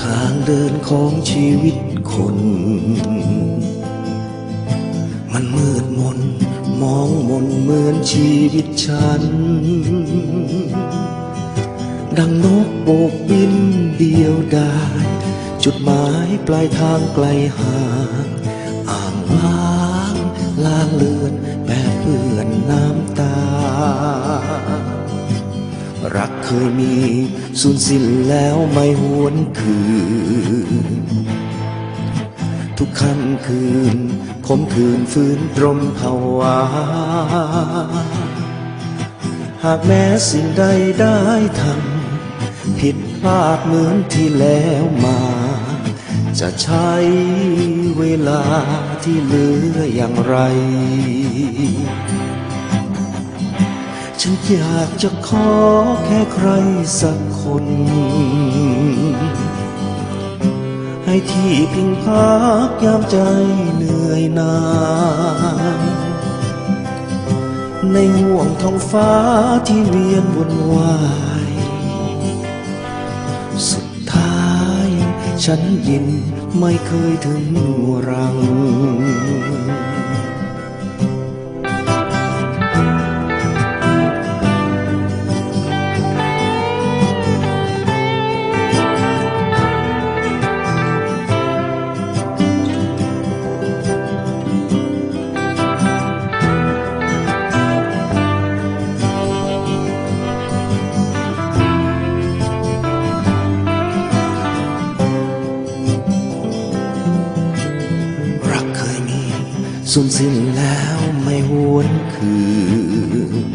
ทางเดินของชีวิตคน มันมืดมนมองมนเหมือนชีวิตฉัน ดังนกโบกบินเดียวดายจุดหมายปลายทางไกลห่าง อ่างล้างลางเลือน เคยมีสูญสิ้นแล้วไม่หวนคืน ทุกค่ำคืนคมคืนฟื้นตรมภาวะหากแม้สิ่งใดได้ทำผิดพลาดเหมือนที่แล้วมา จะใช้เวลาที่เหลืออย่างไร ฉันอยากจะขอแค่ใครสักคน ให้ที่พิงพักยามใจเหนื่อยหนายในห่วงท้องฟ้าที่เวียนวนวายสุดท้าย ฉันยินไม่เคยถึงรัง สูญสิ้นแล้วไม่หวนคืน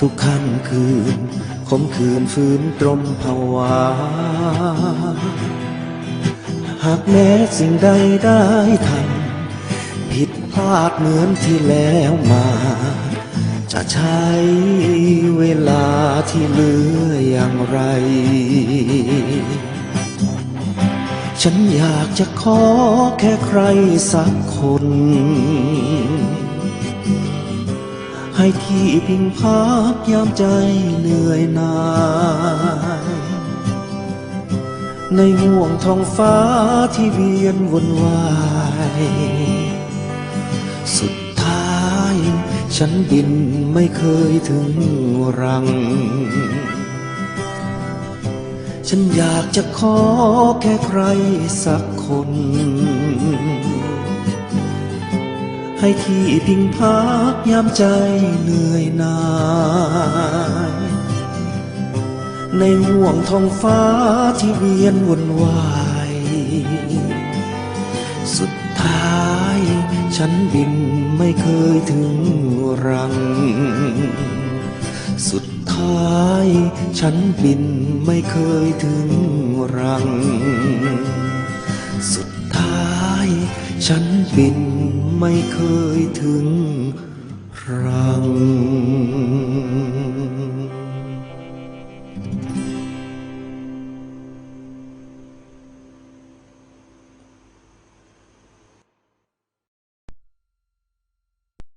ทุกค่ำคืนคมคืนฟื้นตรมภาวะหากแม้สิ่งใดได้ทำผิดพลาดเหมือนที่แล้วมา จะใช้เวลาที่เหลืออย่างไร ฉันอยากจะขอแค่ใครสักคน ให้ที่พิงพักยามใจเหนื่อยหน่ายในห่วงท้องฟ้าที่เวียนวนวาย สุดท้าย ฉันบินไม่เคยถึงรัง ฉันอยากจะขอแค่ใครสักคน ให้ที่พิงพักยามใจเหนื่อยหน่าย ในห่วงท้องฟ้าที่เวียนวนวาย สุดท้ายฉันบินไม่เคยถึงรัง สุดท้าย ฉันบินไม่เคยถึงรัง สุดท้าย ฉันบินไม่เคยถึง